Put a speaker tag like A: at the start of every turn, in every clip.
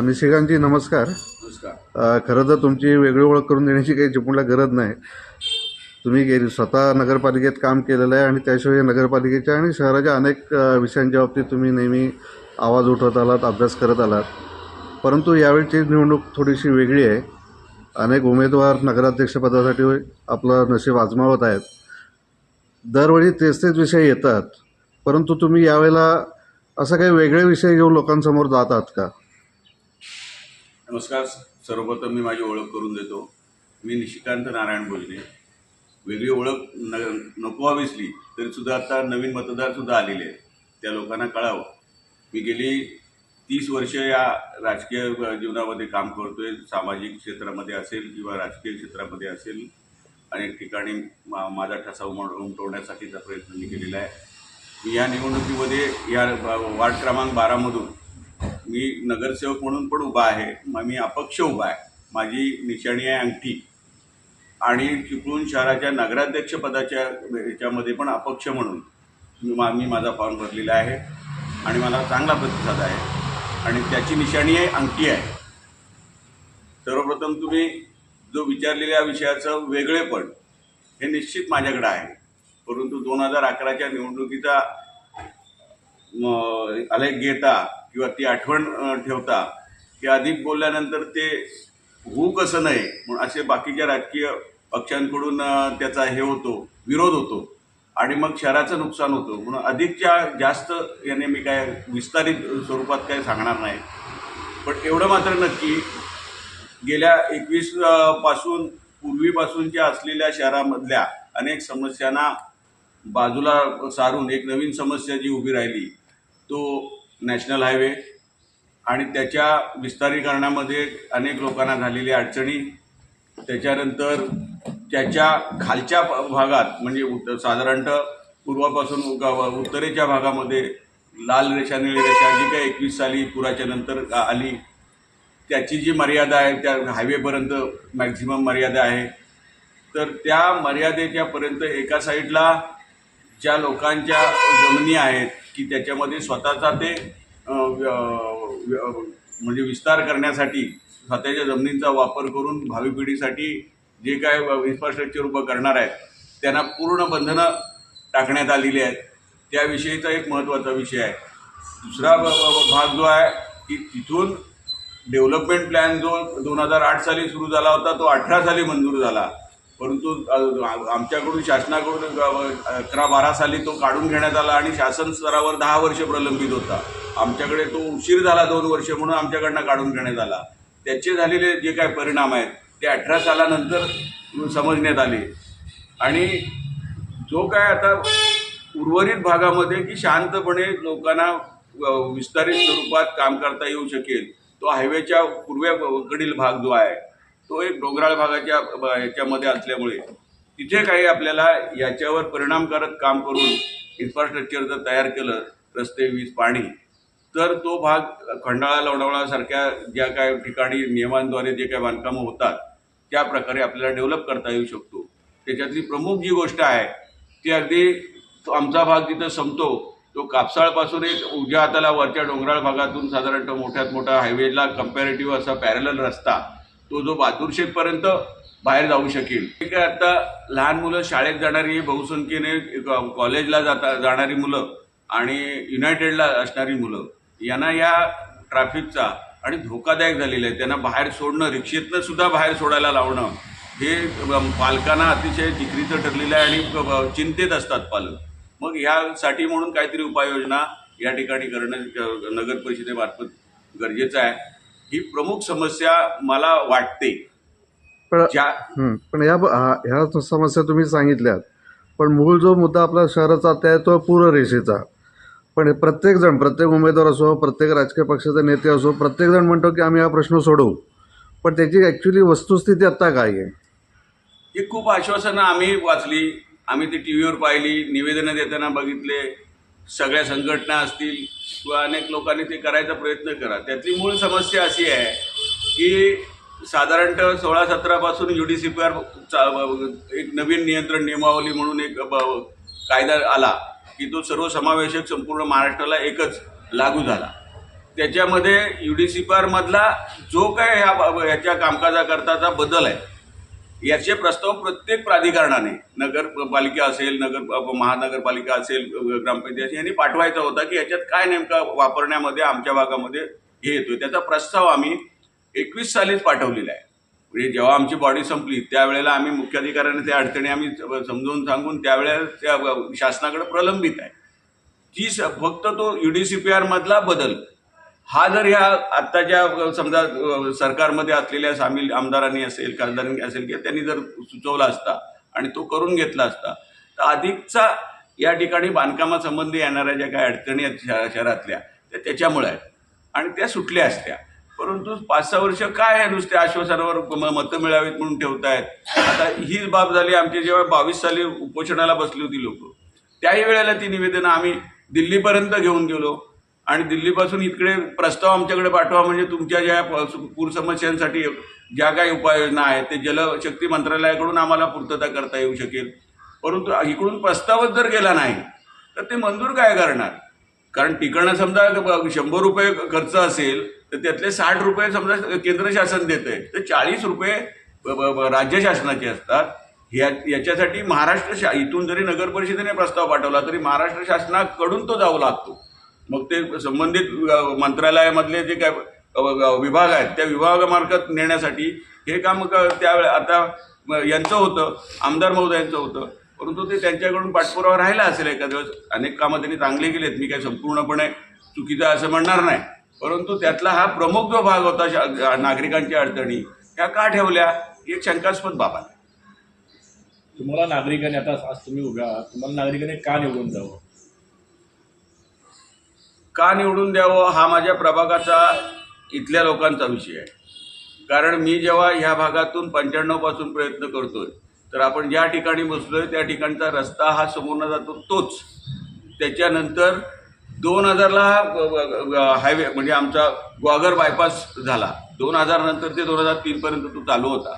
A: निशिकांतजी नमस्कार. अ, खरं तर तुमची वेगळी ओळख करून देण्याची काही चिपळूणला गरज नाही. तुम्ही गेली स्वतः नगरपालिकेत काम केलेलं आहे आणि त्याशिवाय नगरपालिकेच्या आणि शहराच्या अनेक अ, विषयांच्या बाबतीत तुम्ही नेहमी आवाज उठवत आलात अभ्यास करत आलात. परंतु यावेळची निवडणूक थोडीशी वेगळी आहे. अनेक उमेदवार नगराध्यक्षपदासाठी आपलं नशीब आजमावत आहेत. दरवेळी तेच तेच विषय येतात. परंतु तुम्ही यावेळेला असं काही वेगळे विषय घेऊन लोकांसमोर जात आहात का?
B: नमस्कार सर्वप्रथम मी माझी ओळख करून देतो. मी निशिकांत नारायण भोजने. वेगळी ओळख न नको ऑबियसली तरीसुद्धा आता नवीन मतदारसुद्धा आलेले आहेत. त्या लोकांना कळावं. मी गेली तीस वर्ष या राजकीय जीवनामध्ये काम करतो आहे सामाजिक क्षेत्रामध्ये असेल किंवा राजकीय क्षेत्रामध्ये असेल अनेक ठिकाणी मा माझा ठसा उमट उमटवण्यासाठीचा प्रयत्न मी केलेला आहे. मी या निवडणुकीमध्ये या वार्ड क्रमांक बारामधून मी नगरसेवक म्हणून पण उभा आहे. मग मी अपक्ष उभा आहे. माझी निशाणी आहे अंगठी. आणि चिपळूण शहराच्या नगराध्यक्ष पदाच्या पण अपक्ष म्हणून मी मा मी माझा फॉर्म भरलेला आहे. आणि मला चांगला प्रतिसाद आहे. आणि त्याची निशाणी आहे अंगठी आहे. सर्वप्रथम तुम्ही जो विचारलेल्या विषयाचं वेगळेपण हे निश्चित माझ्याकडे आहे. परंतु दोन हजार अकराच्या निवडणुकीचा आलेख घेता किंवा ती आठवण ठेवता की अधिक बोलल्यानंतर ते होऊ कसं नाही म्हणून असे बाकीच्या राजकीय पक्षांकडून त्याचा हे होतो विरोध होतो आणि मग शहराचं नुकसान होतं. म्हणून अधिकच्या जास्त याने मी काय विस्तारित स्वरूपात काय सांगणार नाही. पण एवढं मात्र नक्की गेल्या एकवीसपासून पूर्वीपासूनच्या असलेल्या शहरामधल्या अनेक समस्यांना बाजूला सारून एक नवीन समस्या जी उभी राहिली तो नॅशनल हायवे आणि त्याच्या विस्तारीकरणामध्ये अनेक लोकांना झालेल्या अडचणी. त्याच्यानंतर त्याच्या खालच्या भागात म्हणजे उत साधारणतः पूर्वापासून उत्तरेच्या भागामध्ये लाल रेषा निळी रेषा जी काही एकवीस साली पुराच्या नंतर आली. त्याची जी मर्यादा आहे त्या हायवेपर्यंत मॅक्झिमम मर्यादा आहे. तर त्या मर्यादेच्यापर्यंत एका साईडला ज्या लोकांच्या जमिनी आहेत की त्याच्यामध्ये स्वतःचा ते व्य- व्य- म्हणजे विस्तार करण्यासाठी स्वतःच्या जमिनींचा वापर करून भावी पिढीसाठी जे काय इन्फ्रास्ट्रक्चर उभं करणार आहेत त्यांना पूर्ण बंधनं टाकण्यात आलेली आहेत. त्याविषयीचा एक महत्त्वाचा विषय आहे. दुसरा ब- भाग जो आहे की तिथून डेव्हलपमेंट प्लॅन जो दोन हजार आठ साली सुरू झाला होता तो अठरा साली मंजूर झाला. परंतु आमच्याकडून शासनाकडून अकरा बारा साली तो काढून घेण्यात आला आणि शासन स्तरावर दहा वर्ष प्रलंबित होता. आमच्याकडे तो उशीर झाला दोन वर्ष म्हणून आमच्याकडनं काढून घेण्यात आला. त्याचे झालेले जे काय परिणाम आहेत ते अठरा सालानंतर समजण्यात आले. आणि जो काय आता उर्वरित भागामध्ये की शांतपणे लोकांना विस्तारित स्वरूपात काम करता येऊ शकेल तो हायवेच्या पूर्वेकडील भाग जो आहे तो एक डोंगराळ भागाच्या याच्यामध्ये असल्यामुळे तिथे काही आपल्याला याच्यावर परिणामकारक काम करून इन्फ्रास्ट्रक्चर जर तयार केलं रस्ते वीज पाणी तर तो भाग खंडाळा लोणावळासारख्या ज्या काय ठिकाणी नियमांद्वारे जे काही बांधकामं होतात त्या प्रकारे आपल्याला डेव्हलप करता येऊ शकतो. त्याच्यातली प्रमुख जी गोष्ट आहे ती अगदी आमचा भाग जिथं संपतो. तो कापसाळपासून एक उजव्या हाताला वरच्या डोंगराळ भागातून साधारणतः मोठ्यात मोठा हायवेला कम्पॅरेटिव्ह असा पॅरल रस्ता तो जो बातूरशेतपर्यंत बाहेर जाऊ शकेल. ठीक आहे आता लहान मुलं शाळेत जाणारी बहुसंख्येने कॉलेजला जाता जाणारी मुलं आणि युनायटेडला असणारी मुलं यांना या ट्रॅफिकचा आणि धोकादायक झालेलं आहे. त्यांना बाहेर सोडणं रिक्षेतनं सुद्धा बाहेर सोडायला लावणं हे पालकांना अतिशय जिकरीचं ठरलेलं आहे आणि चिंतेत असतात पालक. मग ह्यासाठी म्हणून काहीतरी उपाययोजना या ठिकाणी करणं नगर परिषदेमार्फत गरजेचं आहे. ही प्रमुख समस्या मला वाटते.
A: पण
B: ज्या
A: हं, पण ह्या ह्या समस्या तुम्ही सांगितल्यात. पण मूळ जो मुद्दा आपला शहराचा त्या आहे तो पूररेषेचा. पण हे प्रत्येकजण प्रत्येक उमेदवार असो प्रत्येक राजकीय पक्षाचे नेते असो प्रत्येकजण म्हणतो की आम्ही हा प्रश्न सोडवू. पण त्याची ॲक्च्युली वस्तुस्थिती आत्ता काय आहे?
B: ही खूप आश्वासनं आम्ही वाचली. आम्ही ती टी व्हीवर पाहिली. निवेदनं देताना बघितले. सगळ्या संघटना असतील किंवा अनेक लोकांनी ते करायचा प्रयत्न करा. त्यातली मूळ समस्या अशी आहे की साधारणतः सोळा सतरापासून U D C P R एक नवीन नियंत्रण नियमावली म्हणून एक ब- कायदा आला की तो सर्वसमावेशक संपूर्ण महाराष्ट्राला एकच लागू झाला. त्याच्यामध्ये यू डी सी पी आरमधला जो काय ह्या बाब- याच्या कामकाजाकरताचा बदल आहे. याचे प्रस्ताव प्रत्येक प्राधिकरणाने नगरपालिका असेल नगर महानगरपालिका असेल ग्रामपंचायत यांनी पाठवायचा होता की याच्यात काय नेमका वापरण्यामध्ये आमच्या भागामध्ये हे येतो त्याचा प्रस्ताव आम्ही एकवीस सालीच पाठवलेला आहे. म्हणजे जेव्हा आमची बॉडी संपली त्यावेळेला आम्ही मुख्याधिकाऱ्यांना त्या अडचणी आम्ही समजावून सांगून त्यावेळेला त्या शासनाकडे प्रलंबित आहे. ती स- फक्त तो यू डी सी पी मधला बदल हा जर ह्या आत्ताच्या समजा सरकारमध्ये असलेल्या सामील आमदारांनी असेल खासदारांनी असेल किंवा त्यांनी जर सुचवला असता आणि तो करून घेतला असता तर अधिकचा या ठिकाणी बांधकामासंबंधी येणाऱ्या ज्या काही अडचणी आहेत शहरातल्या त्या त्याच्यामुळे आहेत. आणि त्या सुटल्या असत्या. परंतु पाच सहा वर्ष काय आहे नुसते आश्वासनावर मतं मिळावीत म्हणून ठेवतायत? आता हीच बाब झाली आमची जेव्हा बावीस साली उपोषणाला बसली होती लोक त्याही वेळेला ती निवेदनं आम्ही दिल्लीपर्यंत घेऊन गेलो. आणि दिल्लीपासून इकडे प्रस्ताव आमच्याकडे पाठवा म्हणजे तुमच्या ज्या पूर समस्यांसाठी ज्या काही उपाययोजना आहेत ते जलशक्ती मंत्रालयाकडून आम्हाला पूर्तता करता येऊ शकेल. परंतु इकडून प्रस्तावच जर गेला नाही तर ते मंजूर काय करणार? कारण तिकडनं समजा शंभर रुपये खर्च असेल तर त्यातले साठ रुपये समजा केंद्र शासन देतंय तर चाळीस रुपये राज्य शासनाचे असतात. ह्या याच्यासाठी महाराष्ट्र शा इथून जरी नगर परिषदेने प्रस्ताव पाठवला तरी महाराष्ट्र शासनाकडून तो जाऊ लागतो. मग ते संबंधित मंत्रालयामधले जे काय विभाग आहेत त्या विभागामार्फत नेण्यासाठी हे काम क- त्यावेळे आता यांचं होतं आमदार महोदयांचं होतं. परंतु ते त्यांच्याकडून पाठपुरावा राहिला असेल एखाद्या दिवस अनेक कामं त्यांनी चांगली केलीत मी काय संपूर्णपणे चुकीचं असं म्हणणार नाही. परंतु त्यातला हा प्रमुख जो भाग होता नागरिकांच्या अडचणी ह्या का ठेवल्या ही एक शंकास्पद बाब आहे.
C: तुम्हाला नागरिकांनी आता आज तुम्ही उभ्या तुम्हाला नागरिकांनी का निवडून जावं
B: का निवडून द्यावं हा माझ्या प्रभागाचा इथल्या लोकांचा विषय आहे. कारण मी जेव्हा ह्या भागातून पंच्याण्णवपासून प्रयत्न प्रयत्न करतोय तर आपण ज्या ठिकाणी बसलोय त्या ठिकाणचा रस्ता हा समोरनं जातो तोच. त्याच्यानंतर दोन हजारला हायवे म्हणजे आमचा ग्वागर बायपास झाला. दोन हजार नंतर ते दोन हजार तीनपर्यंत तो चालू होता.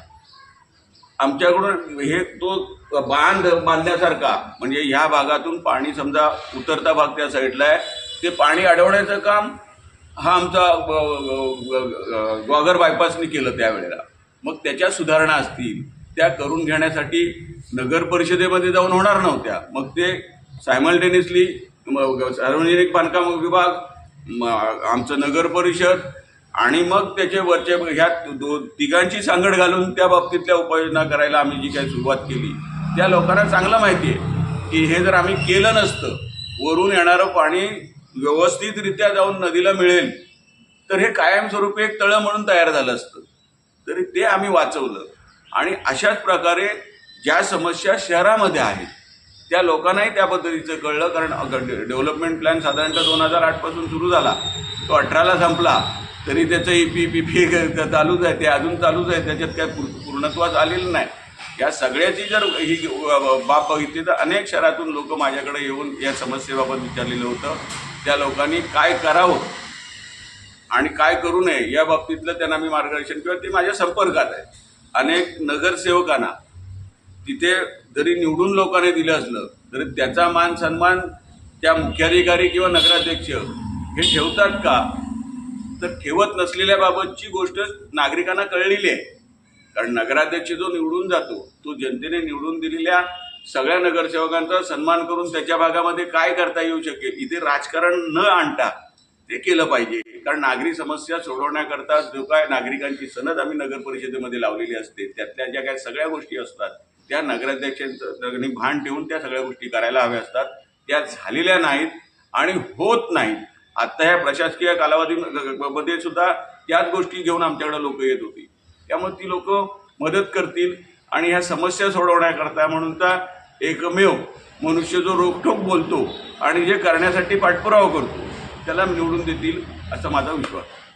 B: आमच्याकडून हे तो बांध बांधण्यासारखा म्हणजे ह्या भागातून पाणी समजा उतरता भाग त्या साईडला आहे ते पाणी अडवण्याचं काम हा आमचा गॉगर बायपासने बायपासनी केलं त्यावेळेला. मग त्याच्या सुधारणा असतील त्या करून घेण्यासाठी नगर परिषदेमध्ये जाऊन होणार नव्हत्या. मग ते सायमल्टेनियसली सार्वजनिक बांधकाम विभाग आमचं नगर परिषद आणि मग त्याचे वरचे ह्या दो तिघांची सांगड घालून त्या बाबतीतल्या उपाययोजना करायला आम्ही जी काही सुरुवात केली. त्या लोकांना चांगलं माहिती आहे की हे जर आम्ही केलं नसतं वरून येणारं पाणी व्यवस्थितरित्या जाऊन नदीला मिळेल तर हे कायमस्वरूपी एक तळं म्हणून तयार झालं असतं. तरी ते आम्ही वाचवलं. आणि अशाच प्रकारे ज्या समस्या शहरामध्ये आहेत त्या लोकांनाही त्या पद्धतीचं कळलं कारण डेव्हलपमेंट प्लॅन साधारणतः दोन हजार आठपासून सुरू झाला. तो अठराला संपला. तरी त्याचं ई पी पी पी चालूच आहे. ते अजून चालूच आहे. त्याच्यात काय पूर्णत्वास आलेलं नाही. या सगळ्याची जर ही बाब बघितली तर अनेक शहरातून लोक माझ्याकडे येऊन या समस्येबाबत विचारलेलं होतं. त्या लोकांनी काय करावं आणि काय करू नये या बाबतीतलं त्यांना मी मार्गदर्शन किंवा ते माझ्या संपर्कात आहे अनेक नगरसेवकांना तिथे जरी निवडून लोकांनी दिलं असलं तरी त्याचा मान सन्मान त्या मुख्याधिकारी किंवा नगराध्यक्ष हे ठेवतात का? तर ठेवत नसलेल्या बाबतची गोष्ट नागरिकांना कळलेली आहे. कारण नगराध्यक्ष जो निवडून जातो तो जनतेने निवडून दिलेल्या सगळ्या नगरसेवकांचा सन्मान करून त्याच्या भागामध्ये काय करता येऊ शकेल? इथे राजकारण न आणता ते केलं पाहिजे. कारण नागरी समस्या सोडवण्याकरता जो काय नागरिकांची सनद आम्ही नगर परिषदेमध्ये लावलेली असते त्यातल्या ज्या काय सगळ्या गोष्टी असतात त्या नगराध्यक्षांचं भान ठेवून त्या सगळ्या गोष्टी करायला हव्या असतात. त्या झालेल्या नाहीत आणि होत नाहीत. आत्ता ह्या प्रशासकीय कालावधीमध्ये सुद्धा त्याच गोष्टी घेऊन आमच्याकडे लोक येत होती. त्यामुळे ती लोक मदत करतील. आणि ह्या समस्या सोडवण्याकरता म्हणून तर एकमेव मनुष्य जो रोखठोक बोलतो आणि जे करण्यासाठी पाठपुरावा करतो त्याला निवडून देतील असा माझा विश्वास. आहे